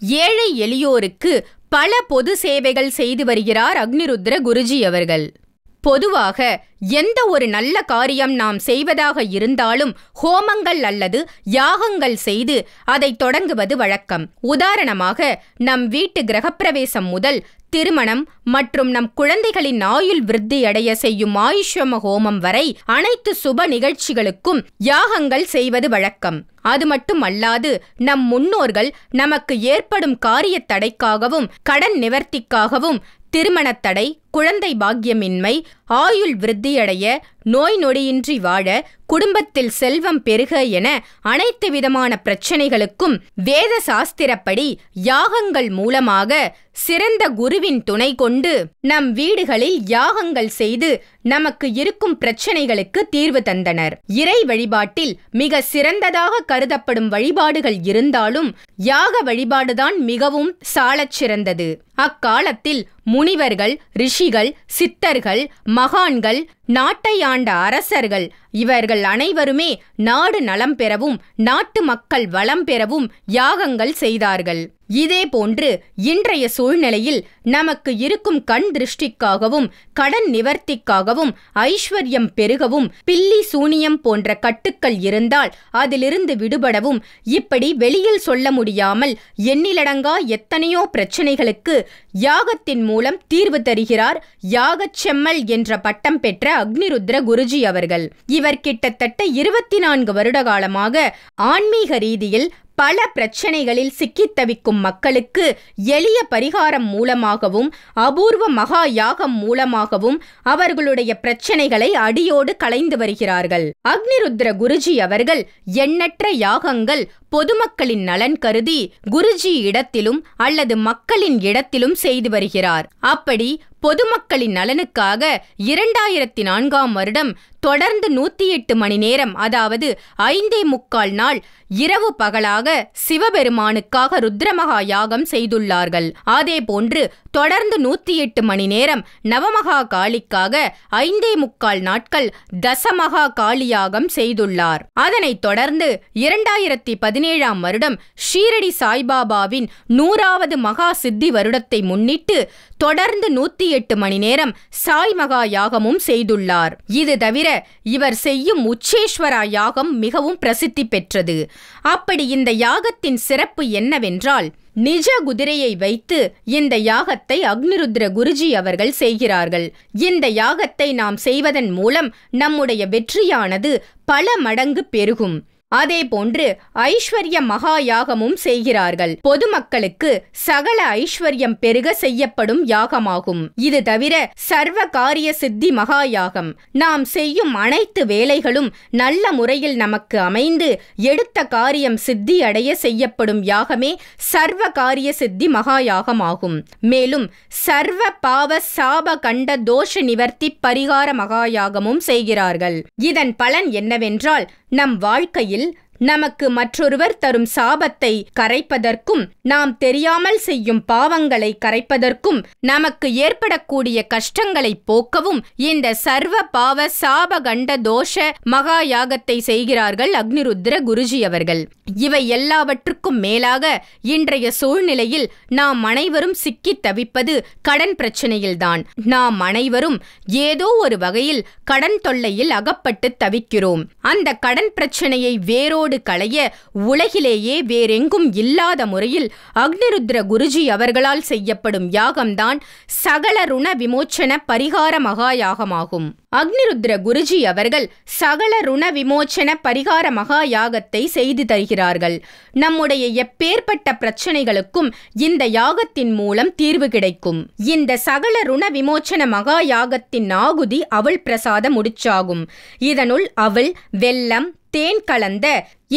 ஏழை எளியோருக்கு பல பொது சேவைகள் செய்து வருகிறார் அக்னிருத்ர குருஜி அவர்கள். பொதுவாக எந்த ஒரு நல்ல காரியம் நாம் செய்வதாக இருந்தாலும் ஹோமங்கள் அல்லது யாகங்கள் செய்து அதை தொடங்குவது வழக்கம். உதாரணமாக நம் வீட்டு கிரகப்பிரவேசம் முதல் திருமணம் மற்றும் நம் குழந்தைகளின் ஆயுள் விருத்தி அடைய செய்யும் ஆயுஷ்வம ஹோமம் வரை அனைத்து சுப நிகழ்ச்சிகளுக்கும் யாகங்கள் செய்வது வழக்கம். அது மட்டும் அல்லாது நம் முன்னோர்கள் நமக்கு ஏற்படும் காரிய தடைக்காகவும் கடன் நிவர்த்திக்காகவும் திருமணத் தடை குழந்தை பாக்கியமின்மை ஆயுள் விருத்தியடைய நோய் நொடியின்றி வாழ குடும்பத்தில் செல்வம் பெருக என அனைத்து விதமான பிரச்சனைகளுக்கும் வேத சாஸ்திரப்படி யாகங்கள் மூலமாக சிறந்த குருவின் துணை கொண்டு நம் வீடுகளில் யாகங்கள் செய்து நமக்கு இருக்கும் பிரச்சனைகளுக்கு தீர்வு தந்தனர். இறை வழிபாட்டில் மிக சிறந்ததாக கருதப்படும் வழிபாடுகள் இருந்தாலும் யாக வழிபாடுதான் மிகவும் சாலச் சிறந்தது அக்காலத்தில் முனிவர்கள் ரிஷிகள் சித்தர்கள் மகான்கள் நாட்டை ஆண்ட அரசர்கள் இவர்கள் அனைவருமே நாடு நலம் பெறவும் நாட்டு மக்கள் வளம் பெறவும் யாகங்கள் செய்தார்கள். இதே போன்று இன்றைய சூழ்நிலையில் நமக்கு இருக்கும் கண் திருஷ்டிக்காகவும் கடன் நிவர்த்திக்காகவும் ஐஸ்வர்யம் பெருகவும் பில்லி சூனியம் போன்ற கட்டுக்கள் இருந்தால் அதிலிருந்து விடுபடவும் இப்படி வெளியில் சொல்ல முடியாமல் எண்ணிலடங்கா எத்தனையோ பிரச்சனைகளுக்கு யாகத்தின் மூலம் தீர்வு தருகிறார் யாகச் செம்மல் என்ற பட்டம் பெற்ற அக்னிருத்ர குருஜி அவர்கள். இவர் கிட்டத்தட்ட இருபத்தி நான்கு வருட காலமாக ஆன்மீக ரீதியில் பல பிரச்சனைகளில் சிக்கித் தவிக்கும் மக்களுக்கு எளிய பரிகாரம் மூலமாகவும் அபூர்வ மகா யாகம் மூலமாகவும் அவர்களுடைய பிரச்சனைகளை அடியோடு களைந்து வருகிறார்கள். அக்னிருத்ர குருஜி அவர்கள் எண்ணற்ற யாகங்கள் பொதுமக்களின் நலன் கருதி குருஜி இடத்திலும் அல்லது மக்களின் இடத்திலும் செய்து வருகிறார். அப்படி பொதுமக்களின் நலனுக்காக இரண்டாயிரத்தி நான்காம் வருடம் தொடர்ந்து நூத்தி எட்டு மணி நேரம் அதாவது ஐந்தே முக்கால் நாள் இரவு பகலாக சிவபெருமானுக்காக ருத்ரமகா யாகம் செய்துள்ளார்கள். அதே போன்று தொடர்ந்து நூத்தி எட்டு மணி நேரம் நவமகா காளிக்காக ஐந்தே முக்கால் நாட்கள் தசமகா காளியாகம் செய்துள்ளார். அதனைத் தொடர்ந்து இரண்டாயிரத்தி பதினேழாம் வருடம் ஷீரடி சாய்பாபாவின் நூறாவது மகா சித்தி வருடத்தை முன்னிட்டு தொடர்ந்து நூத்தி எட்டு மணி நேரம் சாய் மகா யாகமும் செய்துள்ளார். இது தவிர இவர் செய்யும் உச்சேஸ்வரா யாகம் மிகவும் பிரசித்தி பெற்றது. அப்படி இந்த யாகத்தின் சிறப்பு என்னவென்றால் நிஜ குதிரையை வைத்து இந்த யாகத்தை அக்னிருத்ர குருஜி அவர்கள் செய்கிறார்கள். இந்த யாகத்தை நாம் செய்வதன் மூலம் நம்முடைய வெற்றியானது பல மடங்கு பெருகும். அதே போன்று ஐஸ்வர்ய மகா யாகமும் செய்கிறார்கள். பொதுமக்களுக்கு சகல ஐஸ்வர்யம் பெருக செய்யப்படும் யாகமாகும். இது தவிர சர்வ காரிய சித்தி மகா யாகம் நாம் செய்யும் அனைத்து வேலைகளும் நல்ல முறையில் நமக்கு அமைந்து எடுத்த காரியம் சித்தி அடைய செய்யப்படும் யாகமே சர்வ காரிய சித்தி மகா யாகமாகும் மேலும் சர்வ பாவ சாப கண்ட தோஷ நிவர்த்தி பரிகார மகா யாகமும் செய்கிறார்கள். இதன் பலன் என்னவென்றால் நம் வாழ்க்கையில் நமக்கு மற்றொருவர் தரும் சாபத்தை கரைப்பதற்கும் நாம் தெரியாமல் செய்யும் பாவங்களை கரைப்பதற்கும் நமக்கு ஏற்படக்கூடிய கஷ்டங்களை போக்கவும் இந்த சர்வ பாவ சாப கண்ட தோஷ மகா யாகத்தை செய்கிறார்கள் அக்னிருத்ர குருஜி அவர்கள். இவை எல்லாவற்றுக்கும் மேலாக இன்றைய சூழ்நிலையில் நாம் அனைவரும் சிக்கித் தவிப்பது கடன் பிரச்சனையில்தான். நாம் அனைவரும் ஏதோ ஒரு வகையில் கடன் தொல்லையில் அகப்பட்டு தவிக்கிறோம். அந்த கடன் பிரச்சனையை வேரோடு களைய உலகிலேயே வேறெங்கும் இல்லாத முறையில் அக்னிருத்ர குருஜி அவர்களால் செய்யப்படும் யாகம்தான் சகல ருண விமோச்சன பரிகார மகாயாகமாகும். அக்னிருத்ர குருஜி அவர்கள் சகல ருண விமோச்சன பரிகார மகா யாகத்தை செய்து தருகிறார்கள். நம்முடைய எப்பேற்பட்ட பிரச்சனைகளுக்கும் இந்த யாகத்தின் மூலம் தீர்வு கிடைக்கும். இந்த சகல ருண விமோச்சன மகா யாகத்தின் ஆகுதி அவள் பிரசாத முடிச்சாகும். இதனுள் அவள் வெல்லம் தேன் கலந்த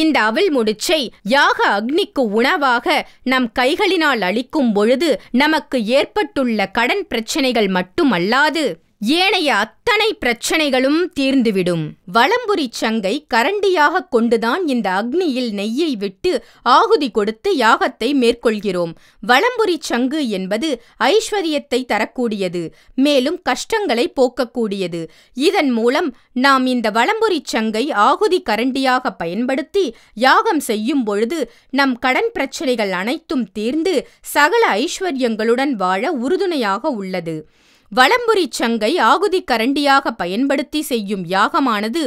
இந்த அவள் முடிச்சை யாக அக்னிக்கு உணவாக நம் கைகளினால் அளிக்கும் பொழுது நமக்கு ஏற்பட்டுள்ள கடன் பிரச்சனைகள் மட்டுமல்லாது ஏனைய அத்தனை பிரச்சனைகளும் தீர்ந்துவிடும். வலம்புரி சங்கை கரண்டியாக கொண்டுதான் இந்த அக்னியில் நெய்யை விட்டு ஆகுதி கொடுத்து யாகத்தை மேற்கொள்கிறோம். வலம்புரி சங்கு என்பது ஐஸ்வர்யத்தை தரக்கூடியது மேலும் கஷ்டங்களை போக்கக்கூடியது. இதன் மூலம் நாம் இந்த வலம்புரி சங்கை ஆகுதி கரண்டியாக பயன்படுத்தி யாகம் செய்யும் பொழுது நம் கடன் பிரச்சனைகள் அனைத்தும் தீர்ந்து சகல ஐஸ்வர்யங்களுடன் வாழ உறுதுணையாக உள்ளது. வலம்புரி சங்கை ஆகுதி கரண்டியாக பயன்படுத்தி செய்யும் யாகமானது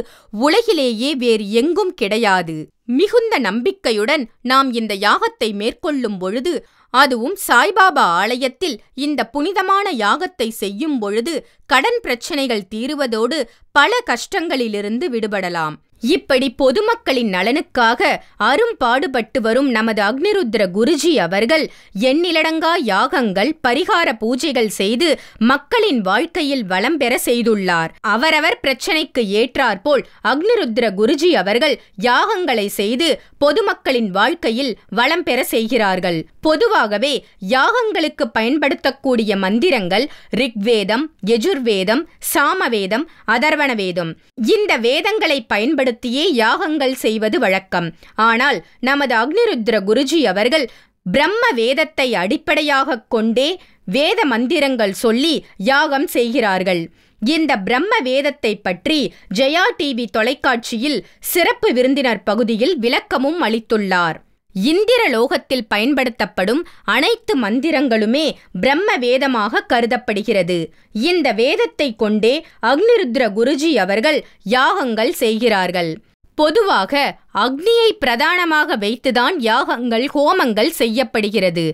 உலகிலேயே வேறு எங்கும் கிடையாது. மிகுந்த நம்பிக்கையுடன் நாம் இந்த யாகத்தை மேற்கொள்ளும் பொழுது அதுவும் சாய்பாபா ஆலயத்தில் இந்த புனிதமான யாகத்தை செய்யும் பொழுது கடன் பிரச்சனைகள் தீருவதோடு பல கஷ்டங்களிலிருந்து விடுபடலாம். இப்படி பொதுமக்களின் நலனுக்காக அரும்பாடுபட்டு வரும் நமது அக்னிருத்ர குருஜி அவர்கள் எண்ணிலடங்கா யாகங்கள் பரிகார பூஜைகள் செய்து மக்களின் வாழ்க்கையில் வளம் பெற செய்துள்ளார். அவரவர் பிரச்சனைக்கு ஏற்றாற்போல் அக்னிருத்ர குருஜி அவர்கள் யாகங்களை செய்து பொதுமக்களின் வாழ்க்கையில் வளம் பெற செய்கிறார்கள். பொதுவாகவே யாகங்களுக்கு பயன்படுத்தக்கூடிய மந்திரங்கள் ரிக்வேதம் எஜுர்வேதம் சாமவேதம் அதர்வண வேதம் இந்த வேதங்களை பயன்படுத்த பயன்படுத்தியே யாகங்கள் செய்வது வழக்கம். ஆனால் நமது அக்னிருத்ர குருஜி அவர்கள் பிரம்ம வேதத்தை அடிப்படையாகக் கொண்டே வேத மந்திரங்கள் சொல்லி யாகம் செய்கிறார்கள். இந்த பிரம்ம வேதத்தை பற்றி ஜெயா டிவி தொலைக்காட்சியில் சிறப்பு விருந்தினர் பகுதியில் விளக்கமும் அளித்துள்ளார். இந்திர லோகத்தில் பயன்படுத்தப்படும் அனைத்து மந்திரங்களுமே பிரம்ம வேதமாக கருதப்படுகிறது. இந்த வேதத்தை கொண்டே அக்னிருத்ர குருஜி அவர்கள் யாகங்கள் செய்கிறார்கள். பொதுவாக அக்னியை பிரதானமாக வைத்துதான் யாகங்கள் ஹோமங்கள் செய்யப்படுகிறது.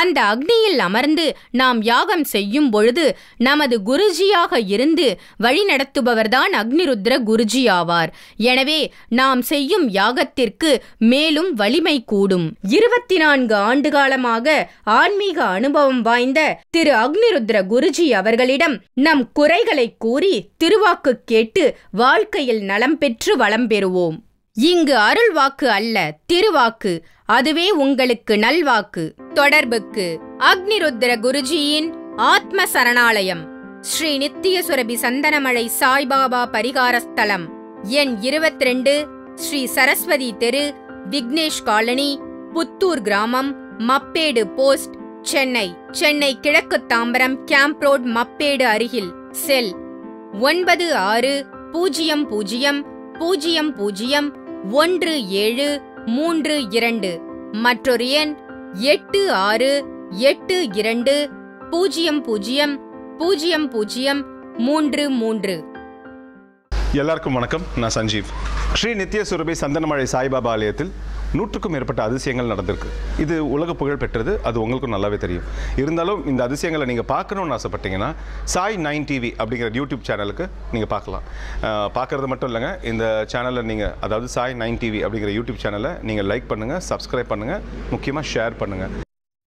அந்த அக்னியில் அமர்ந்து நாம் யாகம் செய்யும் பொழுது நமது குருஜியாக இருந்து வழிநடத்துபவர்தான் அக்னிருத்ர குருஜி ஆவார். எனவே நாம் செய்யும் யாகத்திற்கு மேலும் வலிமை கூடும். இருபத்தி நான்கு ஆண்டு காலமாக ஆன்மீக அனுபவம் வாய்ந்த திரு அக்னிருத்ர குருஜி அவர்களிடம் நம் குறைகளை கூறி திருவாக்கு கேட்டு வாழ்க்கையில் நலம் பெற்று வளம் பெறுவோம். இங்கு அருள் வாக்கு அல்ல திருவாக்கு. அதுவே உங்களுக்கு நல்வாக்கு. தொடர்புக்கு அக்னிருத்ர குருஜியின் ஆத்ம சரணாலயம் ஸ்ரீ நித்திய சுரபி சந்தனமழை சாய்பாபா பரிகார ஸ்தலம் எண் இருபத்தி ரெண்டு ஸ்ரீ சரஸ்வதி தெரு விக்னேஷ் காலனி புத்தூர் கிராமம் மப்பேடு போஸ்ட் சென்னை. சென்னை கிழக்கு தாம்பரம் கேம்ப் ரோட் மப்பேடு அருகில். செல் ஒன்பது ஆறு பூஜ்ஜியம் பூஜ்ஜியம் பூஜ்ஜியம் பூஜ்ஜியம் ஒன்று ஏழு மூன்று இரண்டு. மற்றொரு எண் எட்டு ஆறு எட்டு இரண்டு பூஜ்ஜியம் பூஜ்ஜியம் பூஜ்ஜியம் பூஜ்ஜியம் மூன்று மூன்று. எல்லாருக்கும் வணக்கம். நான் சஞ்சீவ். ஸ்ரீ நித்ய சுரபி சந்தனமழை சாய்பாபா ஆலயத்தில் நூற்றுக்கும் மேற்பட்ட அதிசயங்கள் நடந்திருக்கு. இது உலக புகழ் பெற்றது. அது உங்களுக்கும் நல்லாவே தெரியும். இருந்தாலும் இந்த அதிசயங்களை நீங்கள் பார்க்கணுன்னு ஆசைப்பட்டீங்கன்னா சாய் நைன் டிவி அப்படிங்கிற யூடியூப் சேனலுக்கு நீங்கள் பார்க்கலாம். பார்க்குறது பார்க்கறது மட்டும் இல்லைங்க. இந்த சேனலை நீங்கள் அதாவது சாய் நைன் டிவி அப்படிங்கிற யூடியூப் சேனலை நீங்கள் லைக் பண்ணுங்கள் சப்ஸ்கிரைப் பண்ணுங்கள் முக்கியமாக ஷேர் பண்ணுங்கள்